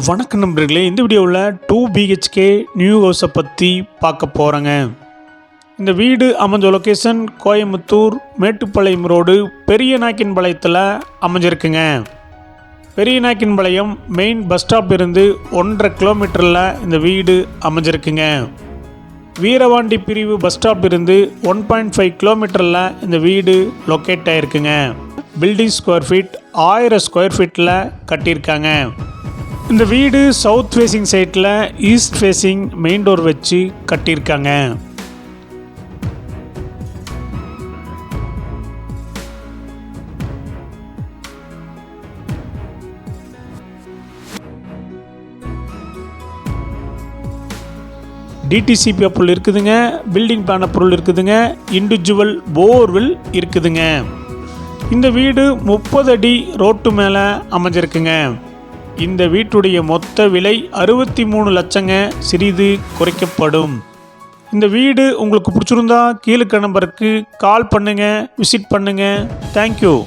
வணக்கம் நண்பர்களே இந்த வீடியோவில் டூ பிஹெச்கே நியூ ஹவுஸை பற்றி பார்க்க போகிறேங்க இந்த வீடு அமைஞ்ச லொக்கேஷன் கோயம்புத்தூர் மேட்டுப்பாளையம் ரோடு பெரிய நாக்கின்பாளையத்தில் அமைஞ்சிருக்குங்க. பெரிய நாக்கின்பாளையம் மெயின் பஸ் ஸ்டாப் இருந்து ஒன்றரை கிலோமீட்டரில் இந்த வீடு அமைஞ்சிருக்குங்க. வீரவாண்டி பிரிவு பஸ் ஸ்டாப் இருந்து ஒன் பாயிண்ட் ஃபைவ் கிலோமீட்டரில் இந்த வீடு லொக்கேட் ஆகிருக்குங்க பில்டிங் ஸ்கொயர் ஃபீட் ஆயிரம் ஸ்கொயர் ஃபீட்டில் கட்டியிருக்காங்க. இந்த வீடு சவுத் ஃபேஸிங் சைட்டில் ஈஸ்ட் ஃபேஸிங் மெயின் டோர் வச்சு கட்டியிருக்காங்க. டிடிசிபி பொருள் இருக்குதுங்க பில்டிங் பிளான பொருள் இருக்குதுங்க இண்டிவிஜுவல் போர்வெல் இருக்குதுங்க. இந்த வீடு முப்பது அடி ரோட்டு மேலே அமைஞ்சிருக்குங்க. இந்த வீட்டுடைய மொத்த விலை அறுபத்தி மூணு லட்சங்க. சிறிது குறைக்கப்படும். இந்த வீடு உங்களுக்கு பிடிச்சிருந்தா கீழே நம்பருக்கு கால் பண்ணுங்கள் விசிட் பண்ணுங்கள் தேங்க்யூ